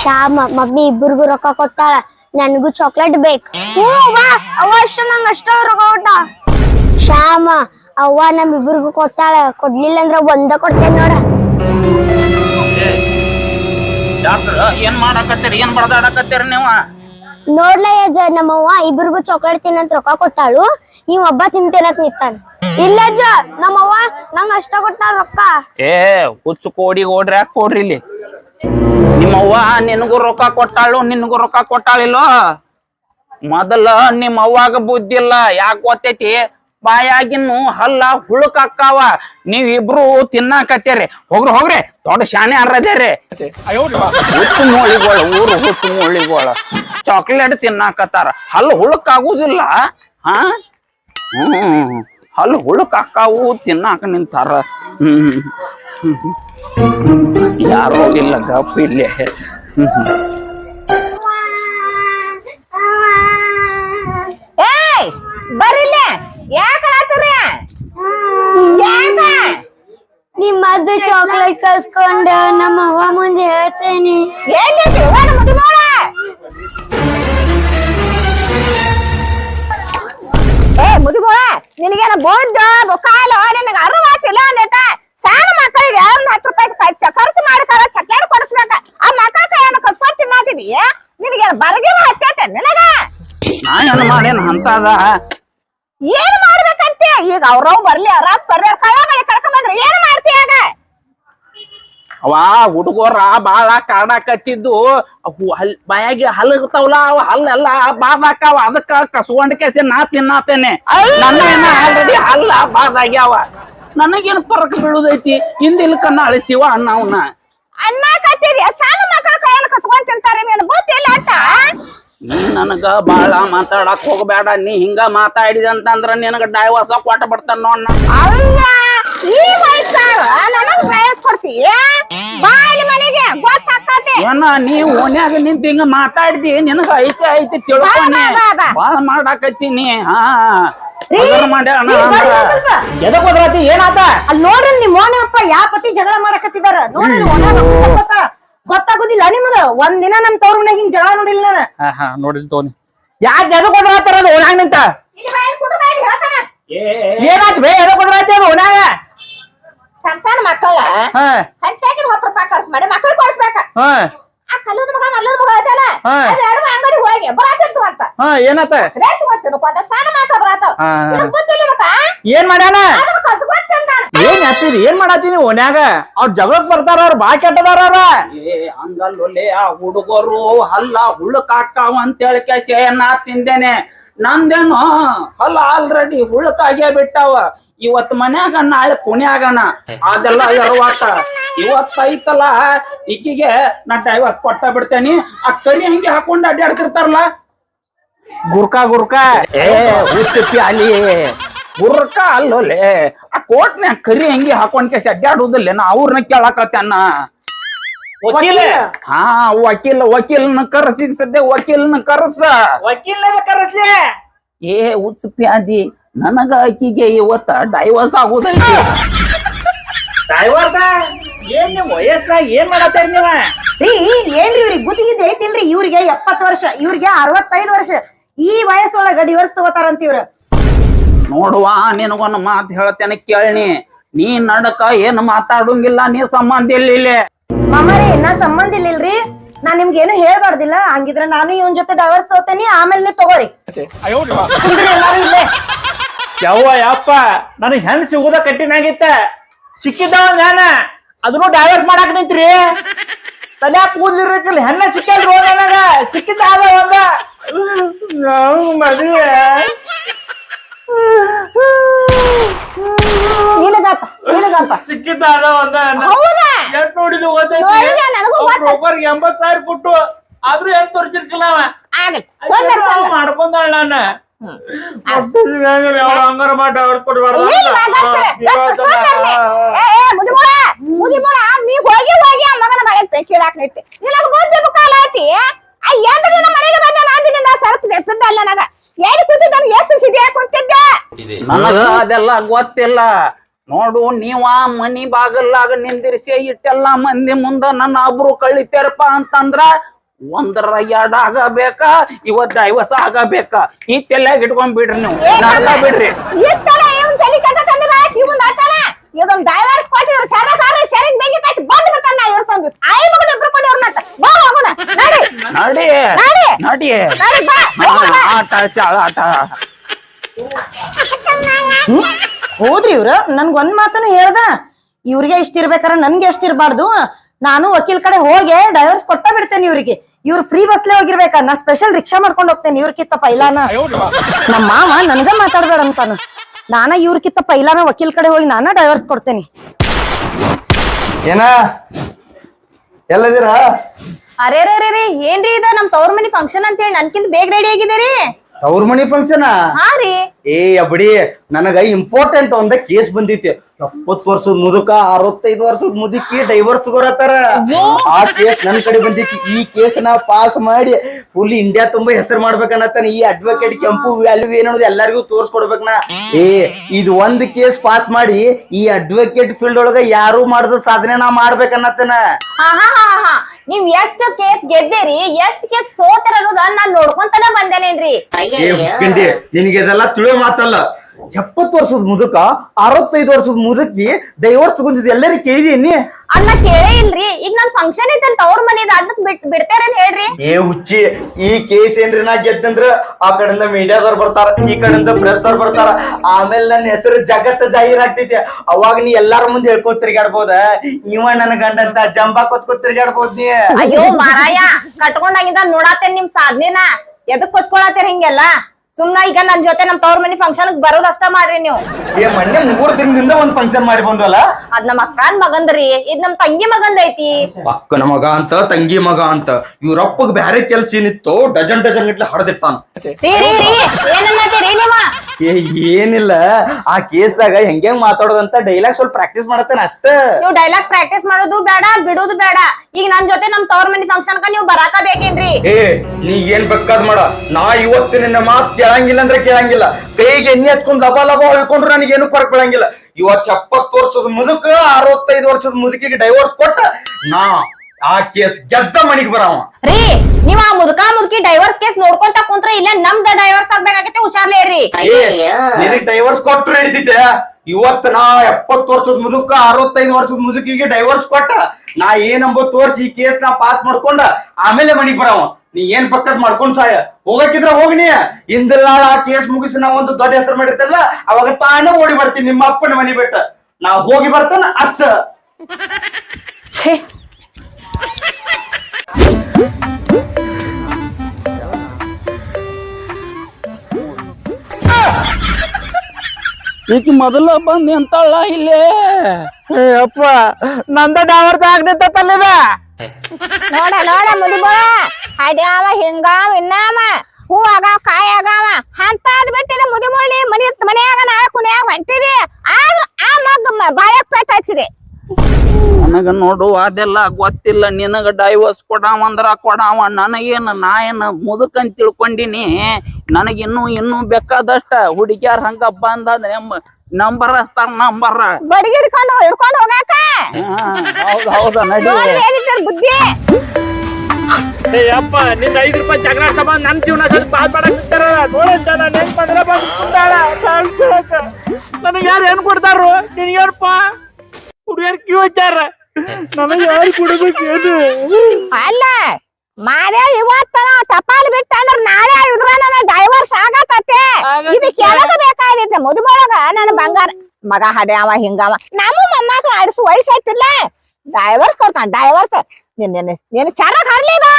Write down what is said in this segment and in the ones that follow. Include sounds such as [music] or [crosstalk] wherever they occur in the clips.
Shyama mummy ಇಬ್ಬರಿಗೂ ರೊಕ್ಕ ಕೊಟ್ಟಾಳ. ನನಗೂ ಚಾಕ್ಲೇಟ್ ಬೇಕು. ಹ್ಞೂ ಬಾ. ಅವ್ವ ಅಷ್ಟ ನಂಗೆ ಅಷ್ಟ ರೊಕ್ಕ ಕೊಟ್ಟ. ಶ್ಯಾಮ ಅವ್ವ ನಮ್ ಇಬ್ಬರಿಗೂ ಕೊಟ್ಟಾಳ. ಕೊಡ್ಲಿಲ್ಲ ಅಂದ್ರೆ ಒಂದ ಕೊಟ್ಟೆ ನೋಡ. ಏನ್ ಮಾಡಾಕತ್ತೀರಿ? ಏನ್ ಬಡದಾಡಕತ್ತೀರಿ ನೀವು? ನೋಡ್ಲ ನಮ್ಮವ್ವ ಇಬ್ಬರಿಗೂ ಚಾಕ್ಲೇಟ್ ತಿನ್ನಂತ ರೊಕ್ಕ ಕೊಟ್ಟಾಳು. ನೀವು ಒಬ್ಬ ತಿಂತೇನತ್ ನಿಂತಾನ. ಇಲ್ಲ ಅಜ್ಜ, ನಮ್ಮವ್ವ ನಂಗ ಅಷ್ಟ ಕೊಟ್ಟ ರೊಕ್ಕ. ಏ, ಹುಚ್ಚು ಕೋಡಿ ಓಡ್ರಿ ಯಾಕೆ ಕೊಡ್ರಿ ಇಲ್ಲಿ? ನಿಮ್ಮವ್ವ ನಿನಗೂ ರೊಕ್ಕ ಕೊಟ್ಟಾಳು, ನಿನಗೂ ರೊಕ್ಕ ಕೊಟ್ಟಾಳಿಲ್ಲೋ? ಮೊದಲ ನಿಮ್ಮವ್ವಾಗ ಬುದ್ಧಿ ಇಲ್ಲ, ಯಾಕೆ ಗೊತ್ತೈತಿ? ಬಾಯಾಗಿನ್ನು ಹಲ್ಲ ಹುಳುಕಾವ ನೀವ್ ಇಬ್ರು ತಿನ್ನಾಕತ್ತೀರಿ. ಹೋಗ್ರಿ ಹೋಗ್ರಿ, ದೊಡ್ಡ ಶಾನೆ ಅರ್ರದೇರಿ ಹುಚ್ಚು ಮೂಳಿಗೋಳ ಊರು ಹುಚ್ಚು ಮೂಳಿಗೋಳ ಚಾಕ್ಲೇಟ್ ತಿನ್ನಾಕತ್ತಾರ. ಹಲ್ಲು ಹುಳುಕಾಗುದಿಲ್ಲ ಹಾ? ಹ್ಮ್. ಹಲ್ಲು ಹುಳುಕಾಕಾವು ತಿನ್ನಾಕ ನಿಂತಾರ. ಹ್ಮ್ ಯಾರೋ ಇಲ್ಲ ಗಪ್ ಇಲ್ಲೇ. ಬರಿಲ್ಲ. ಯಾಕ ಆತರಿ ಯಾಕ? ನಿಮ್ಮದ್ದು ಚಾಕ್ಲೇಟ್ ಕಸ್ಕೊಂಡ ನಮ್ಮವ್ವ ಮುಂದೆ ಹೇಳ್ತೇನೆ. ಎಲ್ಲಿ ಓಡ ಮುದಿ ನೋಡ. ಏ ಮುದಿ ಬೋಳ ನಿನಗೇನ ಬೋದ್ದ ಬೊಕಾಲ ನಿನಗ ಅರಿವಾತಿಲ್ಲ ಅಂದೇಟ ಸಣ್ಣ ಮಕ್ಕಳಿಗೆ ಎರಡ್ ಹತ್ತು ರೂಪಾಯಿ ಖರ್ಚು ಖರ್ಚು ಮಾಡಿ ಕರ ಚಕ್ಲೇಟ್ ಕೊಡಿಸ್ಬೇಕ. ಆ ಮಕ್ಕಳ ಕೈಯನ್ನ ಕಸ್ಕೊಂಡ್ ತಿನ್ನಾತಿದಿ? ನಿನಗೆ ಬರಗಿನ ಹತ್ತೈತೆ ನಿನಗ? ಏನ್ ಮಾಡೇನ್ ಅಂತದ? ಏನ್ ಮಾಡ್ಬೇಕಂತೆ? ಈಗ ಅವ್ರವ್ ಬರ್ಲಿ ಅವ್ರ ಬರ್ಲಿ ಕರ್ಕೊಂಡ್ ಕರ್ಕೊಂಬಂದ್ರೆ ಏನ್ ಮಾಡ್ತೀಯಾಗ ಅವ ಹುಡುಗರ ಬಾಳ ಕಾಡಾಕತ್ತಿದ್ದು ಬಾಯಾಗಿ ಹಲ್ ಬಾಯಾಗಿ ಹಲಗ್ತಾವಲ್ಲ ಅವ ಹಲ್ಲೆಲ್ಲ ಬಾದಾಕವ ಅದಕ್ಕ ಕಸ್ಕೊಂಡ್ ಕೆಸಿ ನಾ ತಿನ್ನಾತೇನೆ. ನನ್ನ ಏನ ಆಲ್ರೆಡಿ ಹಲ್ಲ ಬಾದಾಗ್ಯಾವ ನನಗೇನು ಪರಕ್ ಬೀಳುದೈತಿ? ಹಿಂದಿಲ್ ಕನ್ನ ಅಳಿಸಿವ ಅಣ್ಣ ಅವನ ಅನ್ನ ಕತ್ತೀರಿ ಸಣ್ಣ ಮಕ್ಕಳ ಕೈಯನ್ನು ಕಸ್ಕೊಂಡ್ ತಿಂತಾರೆ ನೀನು ಗೊತ್ತಿಲ್ಲ ಅಟ್ಟ ನೀ ನನಗ ಬಾಳ ಮಾತಾಡಕ್ ಹೋಗ್ಬೇಡ. ನೀ ಹಿಂಗ ಮಾತಾಡಿದ ಅಂತಂದ್ರ ನಿನಗ ಡೈವರ್ಸ ಕೊಟ್ಟ ಬಿಡ್ತಾನ ನೋಡ್ ಅಲ್ಲ! ಈ ವಯಸ್ಸಾಗ ನನಗ್ ಬಾಯಲ್ಲಿ ಮನೆಗೆ ಗೊತ್ತಾಕತೆ ಏನ ನೀ ಓನ್ಯಾಗ ನಿಂತ ಹಿಂಗ ಮಾತಾಡ್ದಿ? ನಿನಗ ಐತಿ ಐತಿ ತಿಳ್ಕೊನಿ. ಬಾಳ ಮಾಡಾಕತ್ತೀನಿ. ಹಾ. ಎದಕ್ ಹೋದ್ರಾತಿ? ಏನಾತ ಅಲ್ಲಿ ನೋಡ್ರಿ ನಿಮ್ಮ ಅಪ್ಪ ಯಾ ಜಗಳ ಮಾಡಕತ್ತಿದಾರ? ನೋಡ್ರಿ ಗೊತ್ತಾಗುದಿಲ್ಲ ನಿಮ್ಗ? ಒಂದ್ ದಿನ ನಮ್ ತವ್ರ ಮನ್ಯಾಗ ಹಿಂಗ್ ಜಗಳ ನೋಡಿಲ್ಲ ನಾನು. ನೋಡಿಲ್ ತೋನಿ ಯಾ ಎದಕ್ ಹೋದ್ರಾತಾರ ಅದು ಓಣ್ಯಾಗ ನಿಂತ? ಏನಾತ್ ಬೇ ಎದ ಹೋದ್ರಾತಿ ಅದು ಓಣ್ಯಾಗ? ಸಣ್ಣ ಸಣ್ಣ ಮಕ್ಕಳ ಹಾ. ಹತ್ತಾಗಿನ ಹತ್ತು ರೂಪಾಯಿ ಖರ್ಚು ಮಾಡಿ ಮಕ್ಕಳು ಕೊಡಿಸ್ಬೇಕ. ಹಾ. ಆ ಕಲ್ಲೂರ್ ಮಗ ಮಲ್ಲೂರ್ ಮಗ ಐತಲ್ಲ ಹಾ. ಅವೆರಡು ಅಂಗಡಿ ಹೋಗಿ ಬರಾತಿತ್ತು ಅಂತ. ಹಾ ಏನಾತ ರೇಟ್ ಗೊತ್ತಿನ ಕೊಂದ ಸಣ್ಣ ಮಕ್ಕಳು ಬರಾತಾವ ಹಾ. ಇದಕ್ ಏನ್ ಮಾಡ್ಯಾನ? ಅದನ್ನ ಕಸ್ಕೊಂಡ್ ಏನ್ ಹತ್ತೀರಿ ಏನ್ ಮಾಡತ್ತೀನಿ ಓನ್ಯಾಗ ಅವ್ರ ಜಗಳಕ್ ಬರ್ತಾರ ಅವ್ರ ಬಾ ಕೆಟ್ಟದಾರ ಅವ್ರ. ಏ ಹಂಗಲ್ಲೊಲ್ಲೆ ಆ ಹುಡುಗರು ಹಲ್ಲ ಅಂತ ಅಂತೇಳಿ ಕೇಸಿ ನಾ ತಿಂದೇನೆ. ನಂದೇನು? ಹೊಲ ಆಲ್ರೆಡಿ ಹುಳುಕಾಗೇ ಬಿಟ್ಟಾವ. ಇವತ್ ಮನ್ಯಾಗ ನಾಳೆ ಕುಣ್ಯಾಗನ. ಅದೆಲ್ಲ ಎರವಾಟ ಇವತ್ತ ಐತಲ್ಲ ಈಕಿಗೆ ನಾ ಡೈವರ್ಸ್ ಕೊಟ್ಟ ಬಿಡ್ತೇನಿ. ಆ ಕರಿ ಹಂಗೆ ಹಾಕೊಂಡು ಅಡ್ಡಾಡ್ತಿರ್ತಾರಲ್ಲ ಗುರ್ಕಾ ಗುರ್ಕಾ. ಏ ಹುಚ್ಚಿ ಅಲ್ಲಿ. ಗುರ್ಕ ಅಲ್ಲೋಲೆ. ಆ ಕೋಟ್ನ್ಯಾಗ ಕರಿ ಹಂಗೆ ಹಾಕೊಂಡ್ ಕೇಸಿ ಅಡ್ಡಾಡುದಿಲ್ಲ ನಾ ಅವ್ರನ್ನ ಕೇಳಾಕತ್ತನ್ನ ವಕೀಲ? ಹಾ ವಕೀಲ ವಕೀಲನ ಕರೆಸಿ ಸದ್ಯ ವಕೀಲನ ಕರೆಸ. ವಕೀಲನ ಕರೆಸಿ ಏ ಹುಚ್ಚು ಪ್ಯಾದಿ ನನಗ ಆಕಿಗೆ ಇವತ್ತ ಡೈವರ್ಸ್ ಆಗುದೈತಿ. ಡೈವರ್ಸ ಏನ್ ನಿಮ್ ವಯಸ್ಸಾಗ ಏನ್ ಮಾಡತ್ತೀರಿ ನೀವ? ರೀ ಏನ್ರಿ ಇವ್ರಿಗೆ ಗುತ್ತಿಗಿದ್ದ ಐತಿಲ್ರಿ ಇವ್ರಿಗೆ ಎಪ್ಪತ್ ವರ್ಷ ಇವ್ರಿಗೆ ಅರವತ್ತೈದು ವರ್ಷ. ಈ ವಯಸ್ಸೊಳಗ ಡಿವರ್ಸ್ ತಗೋತಾರಂತ ಇವ್ರ. ನೋಡುವ ನಿನಗೊಂದು ಮಾತು ಹೇಳ್ತೇನೆ ಕೇಳಿ ನೀ ನಡಕ ಏನ್ ಮಾತಾಡಂಗಿಲ್ಲ ನೀ ಸಂಬಂಧ ಇಲ್ಲಿ ಮಾಮಾರಿ ನಾ ಸಂಬಂಧ ಇಲ್ಲಿಲ್ರಿ ನಾ ನಿಮ್ಗೆ ಏನು ಹೇಳ್ಬಾರ್ದಿಲ್ಲ ಹಂಗಿದ್ರೆ ನಾನು ಇವನ್ ಜೊತೆ ಡೈವರ್ಸ್ ಹೋಗ್ತೇನೆ ಆಮೇಲೆ ನೀವು ತಗೋರಿ ಕುಂದ್ರಿ ಎಲ್ಲಾರು ಇಲ್ಲೇ ಯವ್ವ ಯಪ್ಪ ನನಗ್ ಹೆಣ್ ಸಿಗುದ ಕಟ್ಟಿನಾಗಿತ್ತ ಸಿಕ್ಕಿದ್ದವ ಜ್ಞಾನ ಅದನ್ನು ಡೈವರ್ಟ್ ಮಾಡಾಕ ನಿಂತ್ರಿ ತಲೆ ಕೂದ್ಲಿರ್ಬೇಕಿಲ್ಲ ಹೆಣ್ಣ ಸಿಕ್ಕಲ್ರಿ ಹೋದ ನನಗ ಸಿಕ್ಕಿದ್ದ ಒಂದ ನಾವು ಮದುವೆ ನಿಲಗಪ್ಪ ನಿಲಗಪ್ಪ ಸಿಕ್ಕಿದ್ದ ಅದ ಒಂದ ಹೌದಾ? ಎಟ್ ನೋಡಿದ್ವಿ ನೋಡಿದೆ, ನನಗೂ ಗೊತ್ತ. ಎಂಬತ್ ಸಾವಿರ ಕೊಟ್ಟು ಆದ್ರೂ ಏನ್ ತೋರ್ಸಿರ್ಕಿಲ್ಲ ಅವ. ಆಗಲ್. ಸೊಮ್ಮೆ ಸೊಮ್ಮೆ ಮಾಡ್ಕೊಂಡಾಳ ನಾನು ಹಂಗಾರ ಮಾಡಿ ಅವ್ರ ಕೊಡ್ಬಾರ್ದು. ಏ, ಏ, ಮುದಿಮುಳ, ಮುದಿಮುಳ, ನೀ ಹೋಗಿ ಹೋಗಿ ಆ ಮಗನ ಮಗನ್ ಕೀಳಾಕ್ ನಿಂತಿ. ನಿನಗ ಬುದ್ಧಿ ಐತಿ ಎಂಟು ದಿನ ಮನೆಗೆ ಬಂದ ನಾಂದಿನಿಂದ ಸ್ವಲ್ಪ ಎತ್ತಿದ್ದಲ್ಲ ನನಗ. ಎಲ್ಲಿ ಕೂತಿದ್ದ ಎಷ್ಟು ಸಿಡಿಯಾಕ್ ಕುಂತಿದ್ದೆ? ನನಗ ಅದೆಲ್ಲ ಗೊತ್ತಿಲ್ಲ. ನೋಡು ನೀವ ಮನಿ ಬಾಗಲ್ಲಾಗ ನಿಂದಿರಿಸಿ ಇಟ್ಟೆಲ್ಲಾ ಮಂದಿ ಮುಂದ ನನ್ನ ಅಬ್ರು ಕಳಿತೇರಪ್ಪ ಅಂತಂದ್ರ ಒಂದರ ಎರಡ್ ಆಗಬೇಕ ಇವತ್ ಐವಸ ಆಗಬೇಕ. ಈ ತಲ್ಯಾಗ ಇಟ್ಕೊಂಡ್ ಬಿಡ್ರಿ ನೀವು. ಬಿಡ್ರಿ. ಇತ್ತಲ್ಲ ಇವನ್ ತಲಿ ಕೆಟ್ಟತಂದ್ರ ಇವನ್ ಆತಲ್ಲ ಇದೊಂದ್ ಡೈವರ್ಸ್ ಕೊಟ್ಟಿದ್ರು ಸರಕಾರ ಸೆರೆಗ್ ಬೇಗಿ ಕಟ್ಟಿ ಬಂದ್ ಬಿಡ್ತಾನ ಇರ್ತಂದು ಆಯಿ ಮಗನ ಇಬ್ರು ಕೊಡಿ ಅವ್ರನ್ನ ಬಾ ಹೋಗೋಣ ನಡಿ ನಡಿ. ಆಟ ಆಟ ಹೋದ್ರಿ ಇವ್ರ? ನನ್ಗ ಒಂದ್ ಮಾತನು ಹೇಳ್ದ? ಇವ್ರಿಗೆ ಇಷ್ಟ ಇರ್ಬೇಕಾರ ನನ್ಗೆ ಎಷ್ಟ್ ಇರ್ಬಾರ್ದು? ನಾನು ವಕೀಲ್ ಕಡೆ ಹೋಗಿ ಡೈವರ್ಸ್ ಕೊಟ್ಟ ಬಿಡ್ತೇನೆ ಇವ್ರಿಗೆ. ಇವ್ರು ಫ್ರೀ ಬಸ್ಲೆ ಹೋಗಿರ್ಬೇಕ? ನಾ ಸ್ಪೆಷಲ್ ರಿಕ್ಷಾ ಮಾಡ್ಕೊಂಡು ಹೋಗ್ತೇನೆ ಇವ್ರಕಿತ್ತ ಪೈಲಾನ ನಮ್ಮ ಮಾವ ನನ್ಗ ಮಾತಾಡ್ಬೇಡ ಅಂತಾನ. ನಾನ ಇವ್ರಕಿತ್ತ ಪೈಲಾನ ವಕೀಲ್ ಕಡೆ ಹೋಗಿ ನಾನ ಡೈವರ್ಸ್ ಕೊಡ್ತೇನೆ. ಏನ? ಎಲ್ಲದಿರಾ? ಅರೆ ರೇ ಏನ್ರಿ ಇದ? ನಮ್ ತವ್ರ ಮನಿ ಫಂಕ್ಷನ್ ಅಂತ ಹೇಳಿ ನನ್ಕಿಂತ ಬೇಗ ರೆಡಿ ಆಗಿದ್ದೀರಿ? ತವ್ರ ಮನಿ ಫಂಕ್ಷನ್ ಹಾ ರೀ. ಏ ಅಬಡಿ ನನಗ ಇಂಪಾರ್ಟೆಂಟ್ ಒಂದ ಕೇಸ್ ಬಂದೈತಿ. ಎಪ್ಪತ್ ವರ್ಷದ ಮುದುಕ ಅರವತ್ತೈದು ವರ್ಷದ ಮುದುಕಿ ಡೈವರ್ಸ್ ತಗೋರತ್ತಾರ. ಆ ಕೇಸ್ ನನ್ ಕಡೆ ಬಂದಿತ್ತು ಈ ಕೇಸ್ ನಾ ಪಾಸ್ ಮಾಡಿ ಫುಲ್ ಇಂಡಿಯಾ ತುಂಬಾ ಹೆಸರು ಮಾಡ್ಬೇಕನ್ನತ್ತಾನ. ಈ ಅಡ್ವೊಕೇಟ್ ಕೆಂಪು ವ್ಯಾಲ್ಯೂ ಏನೋದು ಎಲ್ಲರಿಗೂ ತೋರ್ಸ್ಕೊಡ್ಬೇಕ್ ನಾ ಏ ಇದು ಒಂದ್ ಕೇಸ್ ಪಾಸ್ ಮಾಡಿ ಈ ಅಡ್ವೊಕೇಟ್ ಫೀಲ್ಡ್ ಒಳಗ ಯಾರು ಮಾಡದ ಸಾಧನೆ ನಾ ಮಾಡ್ಬೇಕನ್ನತ್ತಾನ. ಹಾ ಹಾ ಹಾ ಹಾ. ನೀವ್ ಎಷ್ಟ್ ಕೇಸ್ ಗೆದ್ದೇರಿ ಎಷ್ಟ್ ಕೇಸ್ ಸೋತರ ಅನ್ನೋದನ್ನ ನಾನ್ ನೋಡ್ಕೊಂತಾನೆ ಬಂದೇನೇನ್ರಿ? ನಿನಗೆ ಇದೆಲ್ಲ ತಿಳಿಯೋ ಮಾತಲ್ಲ. ಎಪ್ಪತ್ತು ವರ್ಷದ ಮುದುಕ ಅರವತ್ತೈದು ವರ್ಷದ ಮುದುಕಿ ಡೈವರ್ಸ್ ಗುಂದಿದ್ ಎಲ್ಲರಿಗೂ ಕೇಳಿದೀನಿ. ಅಣ್ಣ ಕೇಳೇ ಇಲ್ರಿ. ಈಗ ನನ್ ಫಂಕ್ಷನ್ ಐತಲ್ ತವ್ರ ಮನಿದ ಅದಕ್ ಬಿಟ್ ಬಿಡ್ತೇರೇನ್ ಹೇಳ್ರಿ? ಏ ಹುಚ್ಚಿ ಈ ಕೇಸ್ ಏನ್ರಿ ನಾ ಗೆದ್ದಂದ್ರ ಆ ಕಡೆಯಿಂದ ಮೀಡಿಯಾದವ್ರು ಬರ್ತಾರ ಈ ಕಡೆಯಿಂದ ಪ್ರೆಸ್ ಅವ್ರು ಬರ್ತಾರ. ಆಮೇಲೆ ನನ್ನ ಹೆಸರು ಜಗತ್ತ ಜಾಹೀರ್ ಆಗ್ತೈತಿ. ಅವಾಗ ನೀ ಎಲ್ಲಾರ ಮುಂದೆ ಹೇಳ್ಕೊತ ತಿರ್ಗಾಡ್ಬೋದ ಇವ ನನ್ನ ಗಂಡಂತ ಜಂಬಾ ಕೊತ್ಕೊತ್ ತಿರ್ಗಾಡ್ಬೋದ್ ನೀ. ಅಯ್ಯೋ ಮಾರಾಯ ಕಟ್ಕೊಂಡಾಗಿಂದ ನೋಡಾತೇನ್ ನಿಮ್ ಸಾಧ್ನೆನ? ಎದಕ್ ಕೊಚ್ಕೊಳತ್ತೇರ್ ಹಿಂಗೆಲ್ಲ? ಸುಮ್ನ ಈಗ ನನ್ ಜೊತೆ ನಮ್ ತವ್ರ ಮನೆ ಫಂಕ್ಷನ್ ಬರೋದಷ್ಟ ಮಾಡ್ರಿ ನೀವು. ಏ ಮೊನ್ನೆ ಮೂರ್ ದಿನದಿಂದ ಒಂದ್ ಫಂಕ್ಷನ್ ಮಾಡಿ ಬಂದ್ವಲ್ಲ? ಅದ್ ನಮ್ ಅಕ್ಕನ್ ಮಗಂದ್ರಿ ಇದ್ ನಮ್ ತಂಗಿ ಮಗಂದೈತಿ ಅಕ್ಕನ ಮಗ ಅಂತ ತಂಗಿ ಮಗ ಅಂತ ಇವ್ರಪ್ಪಗ್ ಬ್ಯಾರೆ ಕೆಲ್ಸ ಏನಿತ್ತು ಡಜನ್ ಡಜನ್ ಗಟ್ಲೆ ಹಡದಿರ್ತಾನ. ರೀ ರೀ ರೀ. ಏನನ್ನತ್ತೀರಿ ನೀವ? ಏ ಏನಿಲ್ಲ. ಆ ಕೇಸ್ದಾಗ ಹೆಂಗ್ ಮಾತಾಡೋದಂತ ಡೈಲಾಗ್ ಸ್ವಲ್ಪ ಪ್ರಾಕ್ಟೀಸ್ ಮಾಡತ್ತೇನೆ ಅಷ್ಟ. ನೀವು ಡೈಲಾಗ್ ಪ್ರಾಕ್ಟೀಸ್ ಮಾಡೋದು ಬೇಡ ಬಿಡೋದು ಬೇಡ. ಈಗ ನನ್ ಜೊತೆ ನಮ್ ತವ್ರ ಮನಿ ಫಂಕ್ಷನ್ ನೀವು ಬರಾಕ ಬೇಕೇನ್ರಿ? ಏ ನೀ ಏನ್ ಬೇಕಾದ್ ಮಾಡ. ನಾ ಇವತ್ತು ನಿನ್ನ ಮಾತ್ ಕೇಳಂಗಿಲ್ಲ ಅಂದ್ರೆ ಕೇಳಂಗಿಲ್ಲ. ಕೈಗೆ ಎಣ್ಣೆ ಹತ್ಕೊಂಡ್ ಲಬ ಲಬ ಹೊಯ್ಕೊಂಡ್ರು ನನಗೇನು ಫರ್ಕ್ ಬೀಳಂಗಿಲ್ಲ. ಇವತ್ತು ಎಪ್ಪತ್ತು ವರ್ಷದ ಮುದುಕ ಅರವತ್ತೈದು ವರ್ಷದ ಮುದುಕಿಗೆ ಡೈವರ್ಸ್ ಕೊಟ್ಟ ನಾ ಆ ಕೇಸ್ ಗೆದ್ದ ಮನಿಗ್ ಬರವ ರೀ ನೀವ್ ಆ ಮುದುಕ ಮುದುಕಿ ಡೈವರ್ಸ್ ಕೇಸ್ ನೋಡ್ಕೊಂತ ಕುಂತ್ರ ಇಲ್ಲ ನಮ್ದ ಡೈವರ್ಸ್ ಆಗ್ಬೇಕಾಗತ್ತೆ ಹುಷಾರ್ಲೇ ರೀ ನಿನಗ್ ಡೈವರ್ಸ್ ಕೊಟ್ರು ಹಿಡಿದಿದ್ದೆ ಇವತ್ ನಾ ಎಪ್ಪತ್ತು ವರ್ಷದ ಮುದುಕ ಅರವತ್ತೈದು ವರ್ಷದ ಮುದುಕಿಗೆ ಡೈವರ್ಸ್ ಕೊಟ್ಟ ನಾ ಏನಂಬ ತೋರ್ಸಿ ಈ ಕೇಸ್ ನಾ ಪಾಸ್ ಮಾಡ್ಕೊಂಡ ಆಮೇಲೆ ಮನಿಗ್ ಬರವ ನೀ ಏನ್ ಪಕ್ಕದ್ ಮಾಡ್ಕೊಂಡ್ ಸಾಯ. ಹೋಗಕ್ಕಿದ್ರ ಹೋಗ್ನಿ. ಇಂದಿಲ್ಲ ಆ ಕೇಸ್ ಮುಗಿಸಿ ನಾ ಒಂದು ದೊಡ್ಡ ಹೆಸರು ಮಾಡಿರ್ತಲ್ಲ ಅವಾಗ ತಾನೇ ಓಡಿ ಬರ್ತೀನಿ ನಿಮ್ಮ ಅಪ್ಪನ ಮನಿ ಬಿಟ್ಟ. ನಾ ಹೋಗಿ ಬರ್ತಾನ ಅಷ್ಟ. ಛೇ. ಈಗ ಮೊದಲ ಬಂದ್ ಎಂತಾಳ ಇಲ್ಲೇ. ಅಪ್ಪ ನಂದ ಡಾವರ್ ಆಗ್ನಿತ್ತಲ್ಲಿದ ನೋಡ ನೋಡ ಮುದಿಬೋಳ ಅಡ್ಯಾವ ಹಿಂಗಾವ ಇನ್ನಾವ. ಹೂ ಆಗಾವ ಕಾಯಿ ಆಗಾವ ಅಂತದ್ ಬಿಟ್ಟಿದ ಮುದಿಮುಳ್ಳಿ ಮನಿ ಮನೆಯಾಗ ನಾ ಕುಣಿಯಾಗ ಹೊಂಟಿರಿ ಆದ್ರ ಆ ಮಗ್ ಬಾಳೆ ಪೆಟ್ ಹಚ್ಚಿರಿ ನನಗ ನೋಡು ಅದೆಲ್ಲ ಗೊತ್ತಿಲ್ಲ. ನಿನಗ ಡೈವರ್ಸ್ ಕೊಡಾವ ಅಂದ್ರ ಕೊಡಾವ. ನನಗೇನು ನಾ ಏನು ಮುದುಕಂತ ತಿಳ್ಕೊಂಡಿನಿ. ನನಗಿನ್ನೂ ಇನ್ನೂ ಬೇಕಾದಷ್ಟ ಹುಡುಗಿಯಾರ ಹಂಗ ಬಂದ ನಂಬರ್ ಹಚ್ತಾರ ನಂಬರ್. ಬಡಿಗೆ ಹಿಡ್ಕೊಂಡು ಹಿಡ್ಕೊಂಡು ಹೋಗಾಕ? ಹೌದ್ ಹೌದ ನಡಿ. ಬುದ್ಧಿ. ಏ ನಿನ್ನ ಐದು ರೂಪಾಯಿ ಜಗಳ ಸಮ ನನ್ ಜೀವನ ಸ್ವಲ್ಪ ಬಾಳ್ ಮಾಡಕ್ ನಿಂತಾರ ನೋಡಂತ ನಾನು ಹೆಂಗ್ ಬಂದ್ರೆ ಬಂದ್ ನನಗೆ ಯಾರು ಏನ್ ಕೊಡ್ತಾರು ನಿನ್ಗೇನಪ್ಪ? ಹುಡುಗಿಯರ್ ಕ್ಯೂ ಹಚ್ಚಾರ? ನಮಗ್ ಯಾರು ಕೊಡ್ಬೇಕು ಏನು? ಅಲ್ಲ ಮಾರೇ ಇವತ್ತ ನಾವ್ ಟಪಾಲ್ ಬಿಟ್ಟ ಅಂದ್ರ ನಾಳೆ ಇದ್ರ ನನ್ನ ಡೈವರ್ಸ್ ಆಗತ್ತೆ. ಇದು ಕೆಳಗ ಬೇಕಾಗಿತ್ತೆ. ಮುದುಮೊಳಗ ನನ್ನ ಬಂಗಾರ ಮಗ ಹಡ್ಯಾವ ಹಿಂಗಾವ. ನಮ್ಮ ಮೊಮ್ಮಕ್ಳು ಆಡಿಸು ವಯಸ್ಸು ಐತಿಲ್ಲ ಡೈವರ್ಸ್ ಕೊಡ್ತಾನ ಡೈವರ್ಸ್ ನಿನ್ನ ನಿನ್ ನಿನ್ ಸರಕ್ ಹರ್ಲಿ ಬಾ.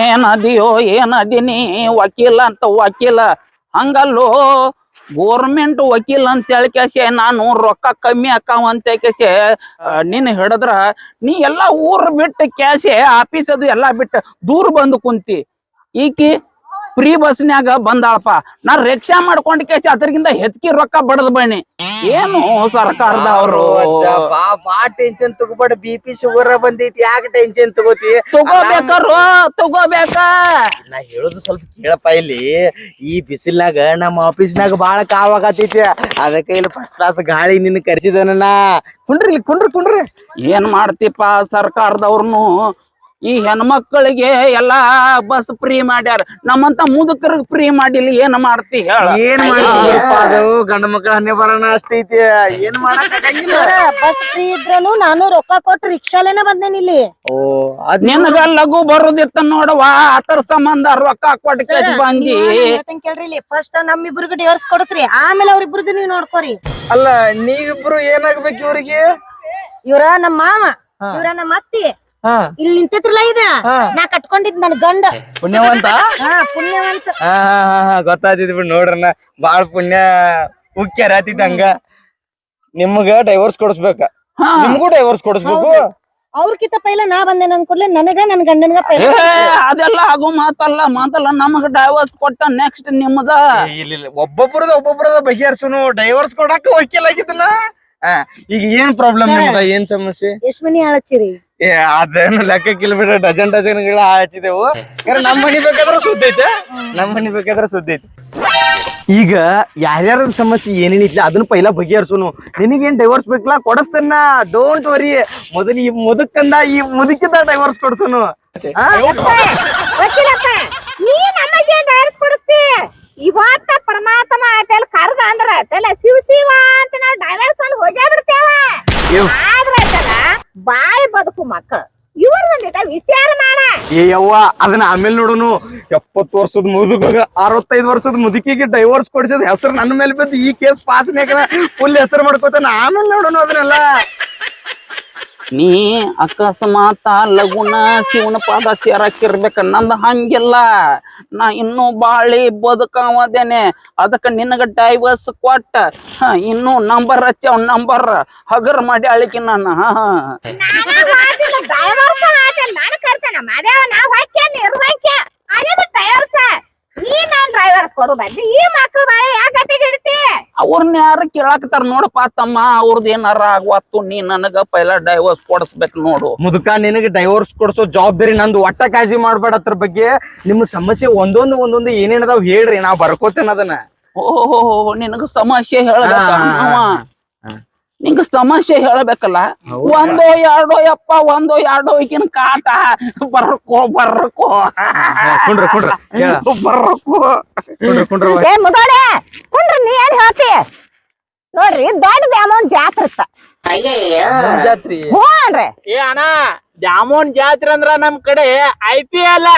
ಏನದಿಯೋ ಏನದಿನಿ ವಕೀಲ ಅಂತ ವಕೀಲ. ಹಂಗಲ್ಲೋ ಗೋರ್ಮೆಂಟ್ ವಕೀಲ್ ಅಂತ ಹೇಳಿ ಕೇಸೆ ನಾನು ರೊಕ್ಕ ಕಮ್ಮಿ ಅಕ್ಕಾವ ಅಂತ ಕೇಸೆ ನಿನ್ನ ಹಿಡಿದ್ರ ನೀ ಎಲ್ಲಾ ಊರ್ ಬಿಟ್ಟು ಕ್ಯಾಸೆ ಆಫೀಸ್ ಅದು ಎಲ್ಲಾ ಬಿಟ್ಟು ದೂರ ಬಂದು ಕುಂತಿ. ಈಕಿ ಫ್ರೀ ಬಸ್ನ್ಯಾಗ ಬಂದಾಳಪ್ಪ. ನಾ ರಿಕ್ಷಾ ಮಾಡ್ಕೊಂಡ್ ಕೇಸಿ ಅದ್ರಗಿಂತ ಹೆಚ್ಚಿಗೆ ರೊಕ್ಕ ಬಡದ್ ಬಣ್ಣಿ ಏನು ಸರ್ಕಾರದ ಅವರು? ಬಾ ಬಾ ಟೆನ್ಷನ್ ತಗೋಬೇಡ. ಬಿ ಪಿ ಶುಗರ್ ಬಂದೈತಿ ಯಾಕೆ ಟೆನ್ಷನ್ ತಗೋತಿ? ತಗೋಬೇಕಾರ ತಗೋಬೇಕ? ನಾ ಹೇಳೋದು ಸ್ವಲ್ಪ ಕೇಳಪ್ಪ ಇಲ್ಲಿ. ಈ ಬಿಸಿಲ್ನಾಗ ನಮ್ಮ ಆಫೀಸ್ನಾಗ ಬಾಳ ಕಾವಾಗತೈತಿ ಅದಕ್ಕೆ ಇಲ್ಲಿ ಫಸ್ಟ್ ಕ್ಲಾಸ್ ಗಾಳಿ ನಿನ್ನ ಕರೆಸಿದನ ಕುಂಡ್ರಿ ಇಲ್ಲಿ ಕುಂಡ್ರಿ ಕುಂಡ್ರಿ. ಏನ್ ಮಾಡ್ತಿಪ್ಪ ಸರ್ಕಾರದವ್ರನು? ಈ ಹೆಣ್ಮಕ್ಳಿಗೆ ಎಲ್ಲಾ ಬಸ್ ಫ್ರೀ ಮಾಡ್ಯಾರ. ನಮ್ಮಂತ ಮುದುಕರಿಗೆ ಫ್ರೀ ಮಾಡಿಲ್ಲ ಏನ್ ಮಾಡ್ತಿ ಹೇಳ. ಏನ್ ಅದು? ಗಂಡ ಮಕ್ಕಳ ಹನ್ನೆ ಬರೋಣ ಅಷ್ಟೈತಿ ಏನ್ ಬಸ್ ಫ್ರೀ ಇದ್ರನು ನಾನು ರೊಕ್ಕ ಕೊಟ್ಟು ರಿಕ್ಷಾಲೇನ ಬಂದೇನಿ ಇಲ್ಲಿ? ಓ ಅದ್ ನಿನಗ ಲಘು ಬರೋದಿತ್ತ ನೋಡವ ಆತರ ಸಂಬಂಧ ರೊಕ್ಕ ಕೊಟ್ಟು ಬಂದಿ. ಕೇಳ್ರಿ ಫಸ್ಟ್ ನಮ್ಮಿಬ್ರಿಗೆ ಡಿವರ್ಸ್ ಕೊಡಸ್ರಿ ಆಮೇಲೆ ಅವ್ರಿಬ್ರದ್ದು ನೀವ್ ನೋಡ್ಕೋರಿ. ಅಲ್ಲ ನೀವಿಬ್ರು ಏನಾಗ್ಬೇಕು ಇವ್ರಿಗೆ? ಇವ್ರ ನಮ್ಮ ಮಾವ ಇವ್ರ ನಮ್ಮ ಅತ್ತಿ. ಇಲ್ಲಿ ನಿಂತಿತ್ರಲ್ಲ ಇದ? ನಾ ಕಟ್ಕೊಂಡಿದ್ ನನ್ ಗಂಡ. ಪುಣ್ಯವಂತ? ಹಾ ಪುಣ್ಯವಂತ. ಹಾ ಹಾ ಹಾ ಹಾ ಬಿಡ್ ನೋಡ್ರನ ಬಾಳ ಪುಣ್ಯ ಉಕ್ಕ್ಯಾರ ಆತಿದ್ ಹಂಗ ನಿಮ್ಗ ಡೈವರ್ಸ್ ಕೊಡಿಸ್ಬೇಕ. ಹಾ. ನಿಮ್ಗೂ ಡೈವರ್ಸ್ ಕೊಡಿಸ್ಬೇಕು. ಅವ್ರಕಿತ ಪೈಲ ನಾ ಬಂದೆ ನನ್ ಕೊಡ್ಲಿ ನನಗ ನನ್ ಗಂಡನ್ಗ ಪೈಲ ಅದೆಲ್ಲ ಆಗು ಮಾತಲ್ಲ ಮಾತಲ್ಲ ನಮಗ ಡೈವರ್ಸ್ ಕೊಟ್ಟ ನೆಕ್ಸ್ಟ್ ನಿಮ್ಮದ ಇಲ್ಲ ಒಬ್ಬೊಬ್ಬರದ ಒಬ್ಬೊಬ್ರದ ಒಬ್ಬೊಬ್ರದ ಬಗೆಹರ್ಸುನು ಡೈವರ್ಸ್ ಕೊಡಾಕ ವಕೀಲ್ ಆಗಿದ್ದಲ್ಲ ಈಗ ಏನ್ ಪ್ರಾಬ್ಲಮ್ ನಿಮ್ದ ಏನ್ ಸಮಸ್ಯೆ? ಎಷ್ಟ್ ಮನಿ ಹಾಳಚ್ಚಿರಿ ಏ ಅದೇನು ಲೆಕ್ಕ ಕಿಲೋಮೀಟರ್ ಡಜನ್ ಡಜನ್ಗಳ ಹಚ್ಚಿದೆವು ಯಾರ ನಮ್ ಮನಿ ಬೇಕಾದ್ರ ಸುದ್ದಿ ಐತೆ. ನಮ್ ಮನಿ ಬೇಕಾದ್ರ ಸುದ್ದಿ ಐತೆ. ಈಗ ಯಾರ್ಯಾರ ಸಮಸ್ಯೆ ಏನೇನಿಲ್ಲ ಅದನ್ನ ಪೈಲ ಬಗೆಹರಿಸೋನು. ನಿನಗೇನ್ ಡೈವರ್ಸ್ ಬೇಕಲ್ಲ ಕೊಡಸ್ತನ್ನ. ಡೋಂಟ್ ವರಿ ಮೊದಲು ಈ ಮುದುಕಂದ ಈ ಮುದುಕಿದ ಡೈವರ್ಸ್ ಕೊಡ್ಸುನು. ಇವತ್ತ ಪರಮಾತ್ಮ ಆತಲ್ ಕರ್ದ ಅಂದ್ರ ತಲೆ ಶಿವ ಶಿವ ಅಂತ ನಾವು ಡೈವರ್ಸ್ ಅಲ್ಲಿ ಹೋಗೇ ಬಿಡ್ತೇವ ಇವ್. ಆದ್ರ ತಲ ಬಾಯಿ ಬದುಕು ಮಕ್ಕಳು. ಇವ್ರ ಬಂದಿದ್ದ ವಿಚಾರ ಮಾಡ. ಏ ಯವ್ವ ಅದನ್ನ ಆಮೇಲೆ ನೋಡುನು. ಎಪ್ಪತ್ತು ವರ್ಷದ ಮುದುಗ ಅರವತ್ತೈದು ವರ್ಷದ ಮುದುಕಿಗೆ ಡೈವರ್ಸ್ ಕೊಡಿಸಿದ ಹೆಸರು ನನ್ನ ಮೇಲೆ ಬಿದ್ದು ಈ ಕೇಸ್ ಪಾಸ್ ಫುಲ್ ಹೆಸರು ಮಾಡ್ಕೋತಾನೆ. ಆಮೇಲೆ ನೋಡೋಣ ಅದನ್ನೆಲ್ಲ. ನೀ ಅಕಸ್ಮಾತ ಲಗುನ ಶಿವನ ಪಾದ ಸೇರಕ್ಕಿರ್ಬೇಕ ನಂದ ಹಂಗಿಲ್ಲ. ನಾ ಇನ್ನೂ ಬಾಳಿ ಬದುಕವದೇನೆ. ಅದಕ್ಕ ನಿನಗ ಡೈವರ್ಸ್ ಕೊಟ್ಟ. ಇನ್ನೂ ನಂಬರ್ ಹಚ್ಚಾವ್ ನಂಬರ್ ಹಗರ್ ಮಾಡಿ ಅಳಿಕೆ ನಾನು. ಈ ಬಾಳೆ ಯಾಕೆ ಅವ್ರನ್ನ ಯಾರ ಕೇಳಾಕತ್ತಾರ ನೋಡಪ್ಪ ತಮ್ಮ ಅವ್ರದ್ದು ಏನಾರ ಆಗುವತ್ತು ನೀ ನನಗ ಪೈಲ ಡೈವರ್ಸ್ ಕೊಡಿಸ್ಬೇಕು ನೋಡು ಮುದುಕ ನಿನಗೆ ಡೈವರ್ಸ್ ಕೊಡ್ಸೋ ಜವಾಬ್ದಾರಿ ನಂದು ಒಟ್ಟ ಕಾಳಜಿ ಮಾಡ್ಬೇಡ ಅದ್ರ ಬಗ್ಗೆ ನಿಮ್ಮ ಸಮಸ್ಯೆ ಒಂದೊಂದು ಒಂದೊಂದು ಏನೇನದಾವ್ ಹೇಳ್ರಿ ನಾ ಬರ್ಕೋತೇನ ಅದನ್ನ ಓಹೋ ನಿನಗ ಸಮಸ್ಯೆ ಹೇಳ್ಬೇಕ ಹಾ, ಹಾ, ಅವ. ಹಾ. ನಿಂಗ ಸಮಸ್ಯೆ ಹೇಳಬೇಕಲ್ಲ? ಒಂದೋ ಎರಡೋ ಯಪ್ಪ ಒಂದೋ ಎರಡೋ ಈಗಿನ ಕಾಟ. ಬರ್ರಕೋ ಬರ್ರಕೋ ಕುಂಡ್ರ ಕುಂಡ್ರ ಹೇಳ. ಬರ್ಕೋ. ಕುಂಡ್ರ ಕುಂಡ್ರ ಏ ಕುಂಡ್ರ ನೀ ಏನ್ ಹೇಳ್ತಿ? ನೋಡ್ರಿ ದೊಡ್ಡ ಅಮೌಂಟ್ ಜಾತ್ರೆ ಇತ್ತ. ಜಾತ್ರಿ? ಹ್ಞೂ ಅನ್ರಿ. ಏ ಅಣ್ಣ ಜಾಮೂನ್ ಜಾತ್ರೆ ಅಂದ್ರ ನಮ್ ಕಡೆ ಐ ಪಿ ಎಲ್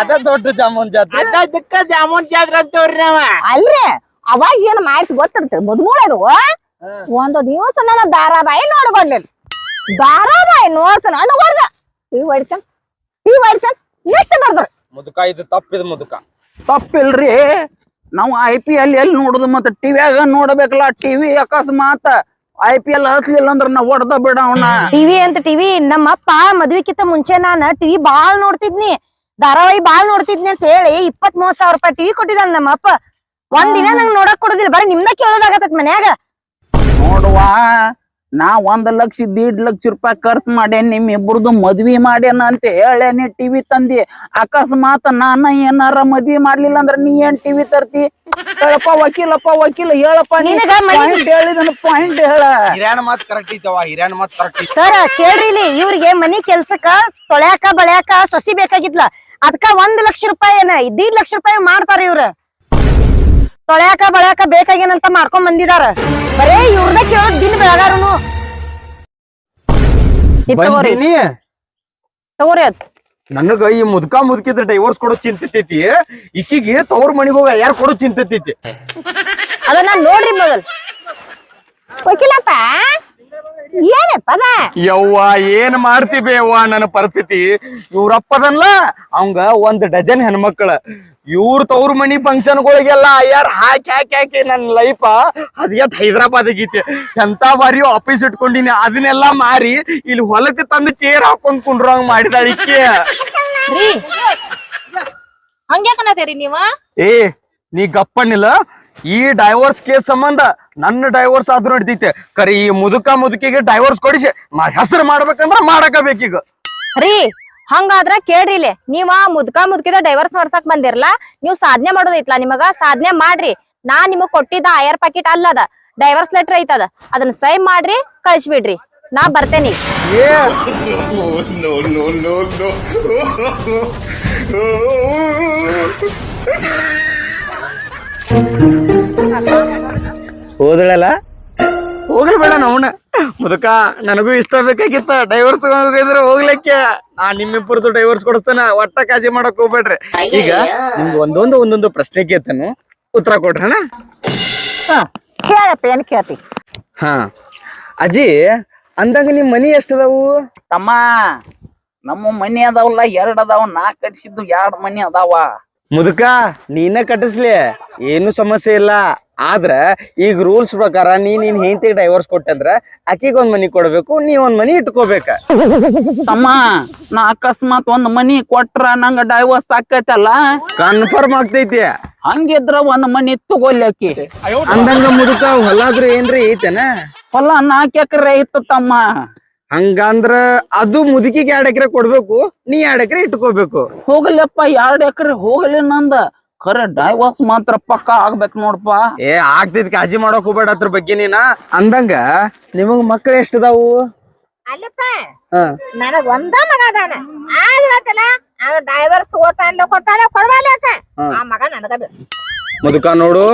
ಅದ ದೊಡ್ಡ ಜಾಮೂನ್ ಜಾತ್ರೆ. ಅದಕ್ಕ ಜಾಮೂನ್ ಜಾತ್ರೆ ಅಂತವ್ರಿ ನಾವ. ಅಲ್ರಿ ಅವಾಗ ಏನ್ ಮಾಡ್ತಿ ಗೊತ್ತಿರ್ತೇವೆ ಮುದ್ಮೂಳದು ಒಂದು ದಿವಸ ನನ್ನ ಧಾರಾವಾಹಿ ನೋಡ್ಕೊಂಡ್ಲಿಲ್ಲ ಧಾರಾವಾಹಿ ನೋಡ್ತಾನ ಅಣ್ಣ ಹೊಡ್ದ. ಟಿವಿ ಹೊಡಿತಾನ? ಟಿವಿ ಹೊಡಿತಾನ? ನೆಟ್ ಬರ್ದ್ರು. ಮುದುಕ ಇದು ತಪ್ಪಿದ ಮುದುಕ. ತಪ್ಪಿಲ್ರಿ. ನಾವು ಐ ಪಿ ಎಲ್ ಎಲ್ಲಿ ನೋಡುದು ಮತ್ತೆ ಟಿವಿಯಾಗ ನೋಡ್ಬೇಕಲ್ಲ ಟಿವಿ ಅಕಸ್ಮಾತ್ ಐ ಪಿ ಎಲ್ ಹಚ್ಲಿಲ್ಲ ಅಂದ್ರ ನಾ ಹೊಡ್ದ ಬಿಡ ಅವನ. ಟಿವಿ ಅಂತ ಟಿವಿ ನಮ್ಮಪ್ಪ ಮದ್ವಿಕಿಂತ ಮುಂಚೆ ನಾನ ಟಿವಿ ಬಾಳ್ ನೋಡ್ತಿದ್ನಿ. ಧಾರಾವಾಹಿ ಬಾಳ್ ನೋಡ್ತಿದ್ನಿ ಅಂತ ಹೇಳಿ ಇಪ್ಪತ್ ಮೂವತ್ ಸಾವಿರ ರೂಪಾಯಿ ಟಿವಿ ಕೊಟ್ಟಿದ್ದಾನ ನಮ್ಮ ಅಪ್ಪ ಒಂದ್ ದಿನ ನಂಗ್ ನೋಡಕ್ ಕೊಡುದಿಲ್ಲ. ಬರೀ ನಿಮ್ದ ಕೇಳೋದಾಗತ್ತ ಮನ್ಯಾಗ. ನೋಡುವ ನಾ ಒಂದ್ ಲಕ್ಷ ದೀಡ್ ಲಕ್ಷ ರೂಪಾಯಿ ಖರ್ಚು ಮಾಡೇನ್ ನಿಮ್ ಇಬ್ರದು ಮದ್ವಿ ಮಾಡ್ಯಾನ ಅಂತ ಹೇಳೇನಿ ಟಿವಿ ತಂದಿ. ಅಕಸ್ಮಾತ್ ನಾನ ಏನಾರ ಮದ್ವಿ ಮಾಡ್ಲಿಲ್ಲ ಅಂದ್ರ ನೀ ಏನ್ ಟಿವಿ ತರ್ತಿ? ಹೇಳಪ್ಪ ವಕೀಲಪ್ಪ ವಕೀಲ ಹೇಳಪ್ಪ ನಿನಗ ಮನೆ- ಪಾಯಿಂಟ್ ಹೇಳಿದನ ಪಾಯಿಂಟ್ ಹೇಳ. ಮಾತ್ ಕರೆಕ್ಟ್ ಐತವ ಹಿರಿಯಣ ಮಾತ್ ಕರೆಕ್ಟ್ ಐತಿ. ಸರ್ ಕೇಳ್ರಿ ಇಲ್ಲಿ ಇವ್ರಿಗೆ ಮನಿ ಕೆಲ್ಸಕ್ಕ ತೊಳ್ಯಾಕ ಬಳ್ಯಾಕ ಸೊಸಿ ಬೇಕಾಗಿದ್ಲ. ಅದಕ್ಕ ಒಂದ್ ಲಕ್ಷ ರೂಪಾಯಿ ಏನ ದೀಡ್ ಲಕ್ಷ ರೂಪಾಯಿ ಮಾಡ್ತಾರ ಇವ್ರ. ತೊಳ್ಯಾಕ ಬಳ್ಯಾಕ ಬೇಕಾಗೇನಂತ ಮಾಡ್ಕೊಂಡ್ ಬಂದಿದಾರ. ಬರೇ ಇವ್ರದ ಕೇಳೋದ್ ದಿನ ಬೆಳಗಾರನು. ಬಂದಿನಿ. ತಗೋರಿ ಅದ್ ನನಗ ಈ ಮುದ್ಕ ಮುದ್ಕಿದ್ರ ಡೈವರ್ಸ್ ಕೊಡೋ ಚಿಂತಿತ್ತೈತಿ ಇಕ್ಕಿಗೆ ತವ್ರ ಮನಿಗ್ ಹೋಗ ಯಾರು ಕೊಡೋ ಚಿಂತೈತಿ ಅದನ್ನ ನೋಡ್ರಿ ಮೊದಲ್. ವಕೀಲಪ್ಪ. ಯವ್ವ ಏನ್ ಮಾಡ್ತೀವಿ ಯವ್ವ ನನ್ನ ಪರಿಸ್ಥಿತಿ? ಇವ್ರಪ್ಪದನ್ಲ ಅವಂಗ ಒಂದ್ ಡಜನ್ ಹೆಣ್ಮಕ್ಳ. ಇವ್ರ ತವ್ರ ಮನಿ ಫಂಕ್ಷನ್ಗಳಿಗೆಲ್ಲ ಯಾರ್ ಹಾಕಿ ಹಾಕಿ ಹಾಕಿ ನನ್ನ ಲೈಫ ಅದ್ ಹೈದರಾಬಾದ್ ಆಗೈತಿ? ಎಂತ ಬಾರಿ ಆಫೀಸ್ ಇಟ್ಕೊಂಡಿನಿ ಅದನ್ನೆಲ್ಲ ಮಾರಿ ಇಲ್ಲಿ ಹೊಲಕ್ಕೆ ತಂದು ಚೇರ್ ಹಾಕೊಂಡ್ ಕುಂಡ್ರಂಗ್ ಮಾಡಿದಾಳ ರೀ ಹಂಗ್ಯಾಕನತೀರಿ ನೀವ? ಏ ನೀ ಗಪ್ಪಣ್ಣಿಲ್ಲ ಈ ಡೈವೋರ್ಸ್ ಕೇಸ್ ಸಂಬಂಧ ನನ್ನ ಡೈವರ್ಸ್ ಆದ್ರೂ ನಡೀತೈತೆ. ಕರಿ ಈ ಮುದುಕ ಮುದುಕಿಗೆ ಡೈವರ್ಸ್ ಕೊಡಿಸಿ ನಾ ಹೆಸರು ಮಾಡ್ಬೇಕಂದ್ರ ಮಾಡಕ ಬೇಕೀಗ ರೀ ಹಂಗಾದ್ರ ಕೇಳ್ರಿ ಇಲ್ಲಿ ನೀವ ಮುದುಕ ಮುದ್ಕಿದ ಡೈವರ್ಸ್ ಮಾಡ್ಸಕ್ ಬಂದಿರಲ್ಲ ನೀವ್ ಸಾಧನೆ ಮಾಡೋದೈತ್ಲಾ ನಿಮಗ? ಸಾಧನೆ ಮಾಡ್ರಿ. ನಾ ನಿಮಗ್ ಕೊಟ್ಟಿದ್ದ ಆಯರ್ ಪ್ಯಾಕೆಟ್ ಅಲ್ಲದ ಡೈವರ್ಸ್ ಲೆಟರ್ ಐತದ ಅದನ್ನ ಸೈ ಮಾಡ್ರಿ ಕಳಿಸ್ಬಿಡ್ರಿ. ನಾ ಬರ್ತೇನಿ. [laughs] ಹೋದಳಲ್ಲ? ಹೋಗ್ಲಿ ಬೇಡ ನವನ ಮುದಕ ನನಗೂ ಇಷ್ಟ ಬೇಕಾಗಿತ್ತ. ಡೈವರ್ಸ್ ಹೋಗಿದ್ರೆ ಹೋಗ್ಲಿಕ್ಕೆ. ನಾ ನಿಮ್ಮಿಬ್ಬರದು ಡೈವರ್ಸ್ ಕೊಡಿಸ್ತಾನ. ಒಟ್ಟ ಕಾಜಿ ಮಾಡಕ್ ಹೋಗ್ಬೇಡ್ರಿ. ಈಗ ನಿಮ್ಗೆ ಒಂದೊಂದು ಒಂದೊಂದು ಪ್ರಶ್ನೆ ಕೇಳ್ತಾನು. ಉತ್ತರ ಕೊಡ್ರಣ ಕೇಳಪ್ಪ ಏನ್ ಕೇಳ್ತಿ? ಹಾ. ಅಜ್ಜಿ ಅಂದಂಗ ನಿಮ್ ಮನಿ ಎಷ್ಟದಾವು? ತಮ್ಮ ನಮ್ಮ ಮನಿ ಅದಾವಲ್ಲ ಎರಡ್ ಅದಾವ ನಾ ಕಟ್ಸಿದ್ದು ಎರಡ್ ಮನಿ ಅದಾವ. ಮುದುಕ ನೀನ ಕಟ್ಟಿಸ್ಲಿ. ಏನು ಸಮಸ್ಯೆ ಇಲ್ಲ. ಆದ್ರ ಈಗ ರೂಲ್ಸ್ ಪ್ರಕಾರ ನೀ ನಿನ್ ಹೆಂಡತಿ ಡೈವರ್ಸ್ ಕೊಟ್ಟಂದ್ರ ಆಕಿಗ್ ಒಂದ್ ಮನಿ ಕೊಡ್ಬೇಕು ನೀ ಒಂದ್ ಮನಿ ಇಟ್ಕೋಬೇಕ. ತಮ್ಮ ನಾ ಅಕಸ್ಮಾತ್ ಒಂದ್ ಮನಿ ಕೊಟ್ರ ನಂಗ ಡೈವರ್ಸ್ ಆಕೈತಲ್ಲ ಕನ್ಫರ್ಮ್ ಆಗ್ತೈತಿ. ಹಂಗಿದ್ರ ಒಂದ್ ಮನಿ ತಗೊಲ್ಲಕಿ ಅಂದಂಗ ಮುದುಕ ಹೊಲಾದ್ರು ಏನ್ರಿ ಐತೆನ? ಹೊಲ ನಾಕ್ ಎಕರೆ ಇತ್ತು ತಮ್ಮ. ಹಂಗಂದ್ರ ಅದು ಮುದುಕಿಗೆ ಎರಡ್ ಎಕರೆ ಕೊಡ್ಬೇಕು ನೀ ಎರಡ್ ಎಕರೆ ಇಟ್ಕೋಬೇಕು. ಹೋಗಲಿಪ್ಪ ಎರಡ್ ಎಕರೆ ಹೋಗಲಿ ನಂದ. ಖರೆ ಡೈವರ್ಸ್ ಮಾತ್ರ ಪಕ್ಕ ಆಗ್ಬೇಕು ನೋಡಪ್ಪ ಏ ಆಗ್ತಿದ್ ಕಾಳಜಿ ಮಾಡಕ್ ಹೋಗ್ಬೇಡ ಅದ್ರ ಬಗ್ಗೆ ನೀನ. ಅಂದಂಗ ನಿಮಗ್ ಮಕ್ಳು ಎಷ್ಟದಾವು? ಅಲ್ಲಪ್ಪ ಹಾ. ನನಗ್ ಒಂದ ಮಗ ಅದಾನ. ಆದ್ರತಲ್ಲ ಅವ ಡೈವರ್ಸ್ ತಗೋತಾನ ಕೊಟ್ಟಾನ ಕೊಡ್ಬಾಲಕ ಹಾ. ಆ ಮಗ ನನಗ ಬೇಕು. ಮುದುಕ ನೋಡು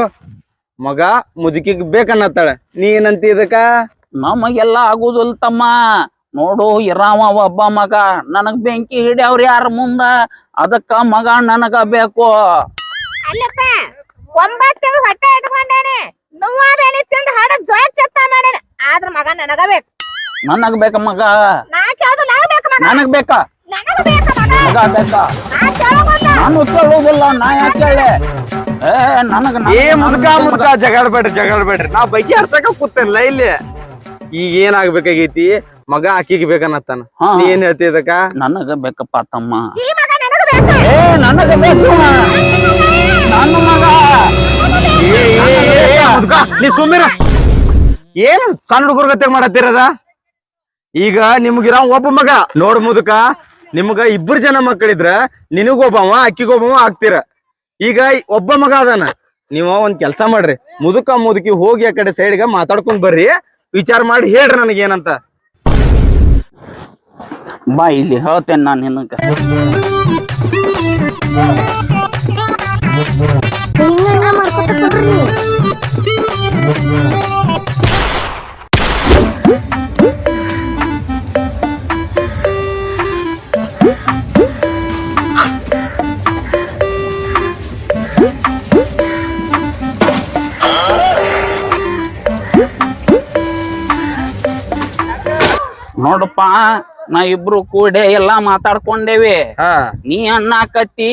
ಮಗ ಮುದುಕಿಗ್ ಬೇಕನ್ನತ್ತಾಳೆ. ನೀ ಏನಂತಿ ಇದಕ್ಕ? ನಮಗೆಲ್ಲ ಆಗುದಿಲ್ಲ ತಮ್ಮ. ನೋಡು ಇರಾವ ಒಬ್ಬ ಮಗ. ನನಗ್ ಬೆಂಕಿ ಹಿಡಿಯವ್ರ ಯಾರ ಮುಂದ? ಅದಕ್ಕ ಮಗ ನನಗ ಬೇಕು. ಅಲ್ಲಪ್ಪ ಒಂಬತ್ತು ತಿಂಗಳು ಹೊಟ್ಟೆ ಇಟ್ಕೊಂಡೇನೆ ತಿಂದು ಹಾಡ ಚತ್ತ ಮಾಡೇನ. ಆದ್ರ ಮಗ ನನಗ ಬೇಕು. ನನಗ್ ಬೇಕ ಮಗ. ನಾ ಕೇಳ್ದು ನಾ ಬೇಕು ಮಗ? ನನಗ್ ಬೇಕ? ನನಗ ಬೇಕ ಮಗ. ಮಗ ಬೇಕ? ನಾ ನಾನು ಕೇಳೋದಿಲ್ಲ ನಾ ಯಾಕೆ ಕೇಳೆ ಏ ನನಗ ಏ ಮುದುಕ ಮುದುಕ ಜಗಾಡ್ಬೇಡ್ರಿ ಜಗಾಡ್ಬೇಡ್ರಿ ನಾ ಬೈಕಿ ಹರ್ಸಕ ಕೂತೇನಲ್ಲ ಇಲ್ಲಿ. ಈಗ ಏನಾಗ್ಬೇಕಾಗೈತಿ? ಮಗ ಆಕಿಗೆ ಬೇಕನ್ನತ್ತಾನ. ನೀ ಏನ್ ಹೇಳ್ತಿ ಇದಕ್ಕ? ನನಗ ಬೇಕಪ್ಪ ತಮ್ಮ. ಈ ಮಗ ನನಗ ಬೇಕು. ಏ ನನಗ ಬೇಕು ನನ್ನ ಮಗ. ಏ, ಏ, ಏ, ಏ, ಮುದುಕ ನೀ ಸುಮ್ಮಿರ ಏನ್ ಸಣ್ಣ ಹುಡುಗರ ಗತೆ ಮಾಡತ್ತಿರದ? ಈಗ ನಿಮ್ಗಿರ ಒಬ್ಬ ಮಗ. ನೋಡ್ ಮುದುಕ ನಿಮ್ಗ ಇಬ್ಬರು ಜನ ಮಕ್ಕಳಿದ್ರ ನಿನಗೊಬ್ಬವ ಅಕ್ಕಿಗೊಬ್ಬವ ಆಗ್ತೀರ. ಈಗ ಒಬ್ಬ ಮಗ ಅದಾನ. ನೀವ ಒಂದ್ ಕೆಲ್ಸ ಮಾಡ್ರಿ. ಮುದುಕ ಮುದುಕಿ ಹೋಗಿ ಆ ಕಡೆ ಸೈಡ್ಗ ಮಾತಾಡ್ಕೊಂಡ್ ಬರ್ರಿ. ವಿಚಾರ ಮಾಡಿ ಹೇಳ್ರಿ ನನಗೇನಂತ. ಬಾ ಇಲ್ಲಿ ಹೇಳ್ತೇನೆ ನಾನು ನಿನಗ. ಹಿಂಗ ಮಾಡ್ಕೊತ ಕೊಡ್ರಿ ನೋಡಪ್ಪ ನಾ ಇಬ್ರು ಕೂಡೆ ಎಲ್ಲಾ ಮಾತಾಡ್ಕೊಂಡೇವಿ. ಹಾ. ನೀ ಅನ್ನಾಕತಿ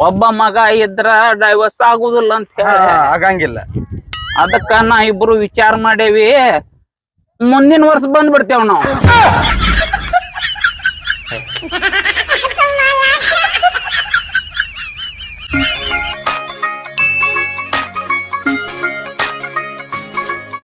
ಒಬ್ಬ ಮಗ ಇದ್ರ ಡೈವರ್ಸ್ ಆಗುದಿಲ್ಲ ಅಂತ ಹಾ, ಹೇಳಿ. ಆಗಂಗಿಲ್ಲ. ಅದಕ್ಕ ನಾ ಇಬ್ರು ವಿಚಾರ ಮಾಡೇವಿ. ಮುಂದಿನ ವರ್ಷ ಬಂದ್ಬಿಡ್ತೇವ್ ನಾವು.